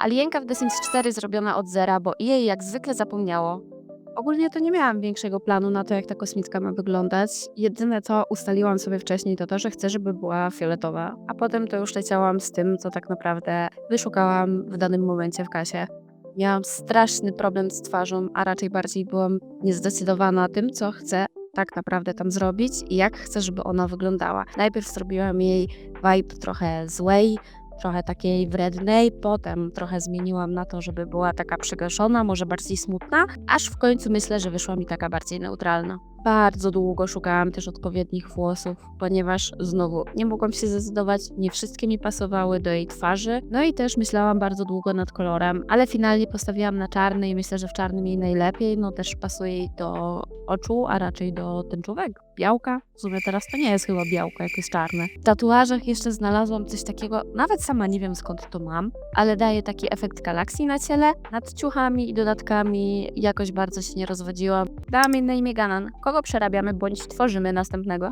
Alienka w The Sims 4 zrobiona od zera, bo jej jak zwykle zapomniało. Ogólnie to nie miałam większego planu na to, jak ta kosmitka ma wyglądać. Jedyne co ustaliłam sobie wcześniej to to, że chcę, żeby była fioletowa, a potem to już leciałam z tym, co tak naprawdę wyszukałam w danym momencie w kasie. Miałam straszny problem z twarzą, a raczej bardziej byłam niezdecydowana tym, co chcę tak naprawdę tam zrobić i jak chcę, żeby ona wyglądała. Najpierw zrobiłam jej vibe trochę złej, trochę takiej wrednej, potem trochę zmieniłam na to, żeby była taka przygaszona, może bardziej smutna, aż w końcu myślę, że wyszła mi taka bardziej neutralna. Bardzo długo szukałam też odpowiednich włosów, ponieważ znowu nie mogłam się zdecydować, nie wszystkie mi pasowały do jej twarzy. No i też myślałam bardzo długo nad kolorem, ale finalnie postawiłam na czarny i myślę, że w czarnym jej najlepiej. No też pasuje jej do oczu, a raczej do tęczówek, białka. W sumie teraz to nie jest chyba białko, jak jest czarne. W tatuażach jeszcze znalazłam coś takiego, nawet sama nie wiem skąd to mam, ale daje taki efekt galakcji na ciele. Nad ciuchami i dodatkami jakoś bardzo się nie rozwodziłam. Dałam jej na imię Ganan. Kogo przerabiamy bądź tworzymy następnego?